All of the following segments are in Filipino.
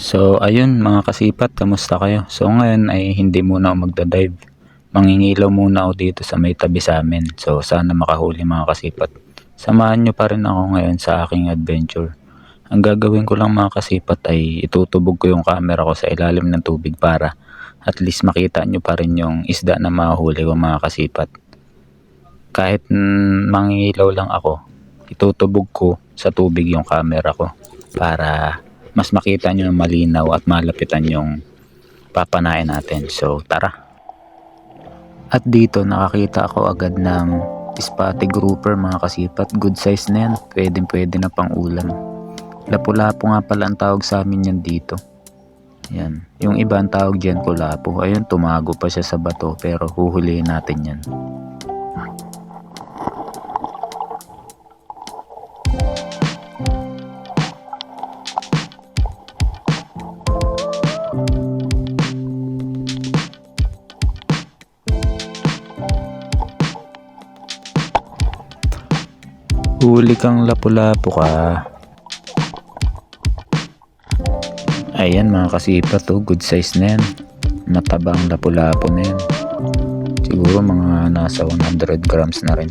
So ayun mga kasipat, kamusta kayo? So ngayon ay hindi muna ako magdadive. Mangingilaw muna ako dito sa may tabi sa amin. So sana makahuli mga kasipat. Samahan nyo pa rin ako ngayon sa aking adventure. Ang gagawin ko lang mga kasipat ay itutubog ko yung camera ko sa ilalim ng tubig para at least makita nyo pa rin yung isda na mahuli ko mga kasipat. Kahit mm, mangingilaw lang ako, itutubog ko sa tubig yung camera ko para mas makita nyo ng malinaw at malapitan yung papanain natin. So tara! At dito nakakita ako agad ng spotty grouper mga kasipat. Good size na yan. Pwede pwede na pang ulam. Lapu-lapo nga pala ang tawag sa amin yan dito. Yan. Yung iba ang tawag dyan kulapo. Ayun, tumago pa siya sa bato pero huhulihin natin yan. Huli kang lapu-lapu ka. Ayan mga kasipat to, good size na yan. Matabang lapu-lapu na yan. Siguro mga nasa 100 grams na rin.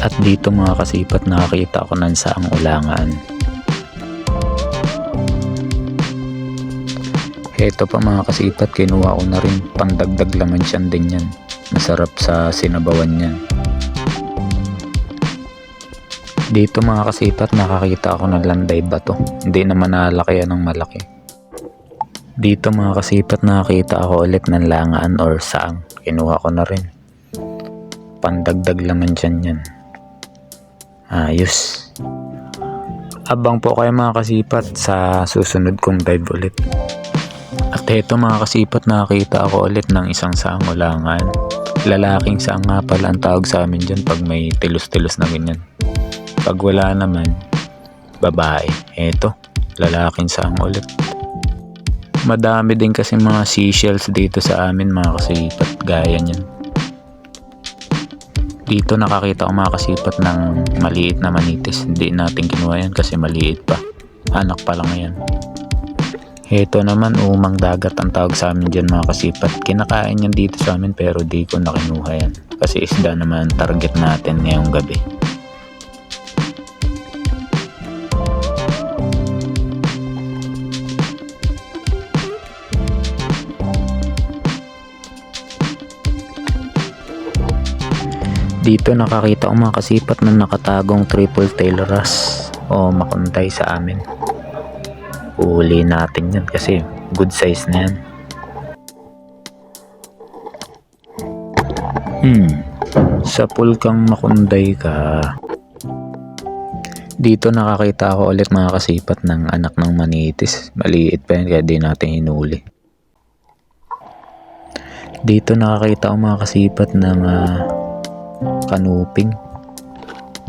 At dito mga kasipat nakakita ko ng saang ulangan. Heto pa mga kasipat, kinuha ko na rin pandagdag laman siyan din yan. Masarap sa sinabawan yan. Dito mga kasipat, nakakita ako ng landay bato. Hindi naman nalaki yan ng malaki. Dito mga kasipat, nakakita ako ulit ng langaan or saang. Kinuha ko na rin. Pandagdag laman siyan yan. Ayos. Abang po kayo mga kasipat sa susunod kong dive ulit. At eto mga kasipat nakakita ako ulit ng isang saang ulangan. Lalaking saang nga pala ang tawag sa amin dyan pag may tilos-tilos na ganyan. Pag wala naman, babae. Eto, lalaking saang ulit. Madami din kasi mga seashells dito sa amin mga kasipat. Gaya niyan. Dito nakakita ko mga kasipat ng maliit na manitis. Hindi natin kinuha yan kasi maliit pa. Anak pa lang yan. Ito naman umang dagat ang tawag sa amin dyan mga kasipat. Kinakain yan dito sa amin pero di ko nakinuha yan. Kasi isda naman ang target natin ngayong gabi. Dito nakakita ko mga kasipat na nakatagong triple tail wrasse o makuntay sa amin. Uli natin yan kasi good size na yan. Hmm, sa pool kang makunday ka. Dito nakakita ako ulit mga kasipat ng anak ng manitis. Maliit pa yan kaya di natin hinuli. Dito nakakita ako mga kasipat ng ah, kanuping.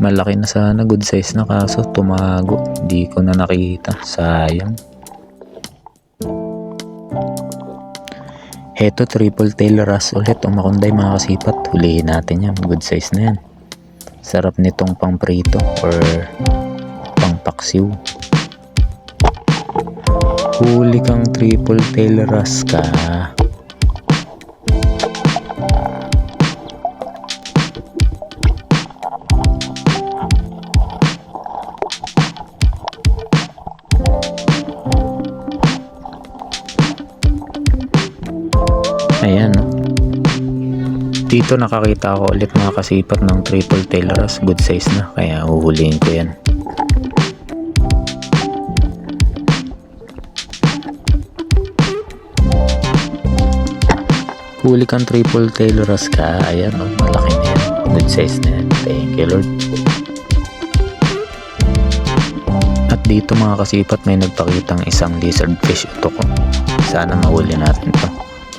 Malaki na sana, good size na kaso tumago. Hindi ko na nakita. Sayang. Heto, triple tail wrasse ulit. Umakunday mga kasipat. Hulihin natin yan. Good size na yan. Sarap nitong pang prito or pang paksiw. Huli kang triple tail wrasse ka. Dito nakakita ako ulit mga kasipat ng triple tail wrasse. Good size na. Kaya huhulihin ko yan. Huli kang triple tail wrasse ka. Ayan no. Malaki na yan. Good size na yan. Thank you Lord. At dito mga kasipat may nagpakitang isang lizard fish ito ko. Sana mahuli natin to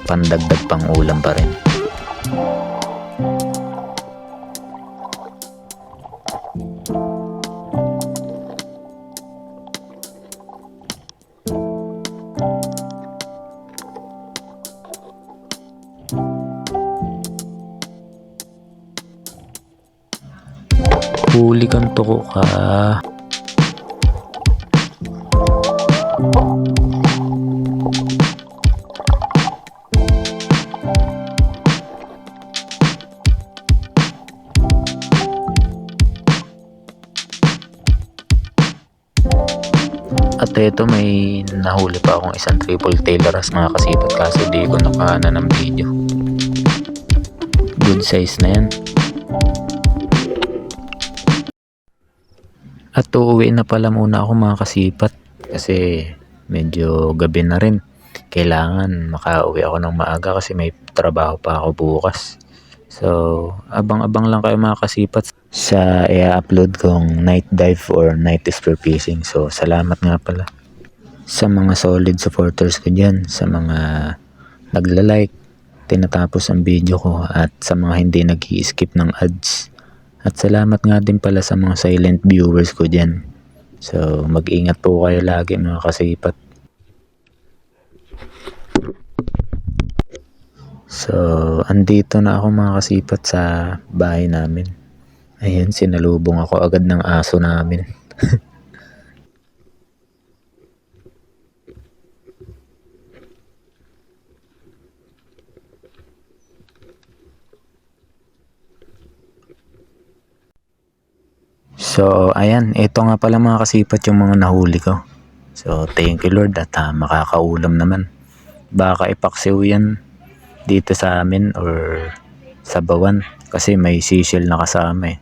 pandagdag pang ulam pa rin. Huli kang tuko ka. At ito may nahuli pa akong isang triple tail ras mga kasipat kaso di ko nakahana ng video. Good size na yan. At uuwi na pala muna ako mga kasipat kasi medyo gabi na rin. Kailangan makauwi ako ng maaga kasi may trabaho pa ako bukas. So, abang-abang lang kayo mga kasipat sa i-upload kong night dive or night spear fishing. So, salamat nga pala sa mga solid supporters ko dyan, sa mga nagla-like, tinatapos ang video ko at sa mga hindi nag skip ng ads. At salamat nga din pala sa mga silent viewers ko dyan. So, mag-ingat po kayo lagi mga kasipat. So, andito na ako mga kasipat sa bahay namin. Ayan, sinalubong ako agad ng aso namin. So, ayan, ito nga pala mga kasipat yung mga nahuli ko. So, thank you Lord at ah, makakaulam naman. Baka ipaksiw yan dito sa amin or sa bawan kasi may seashell na kasama eh.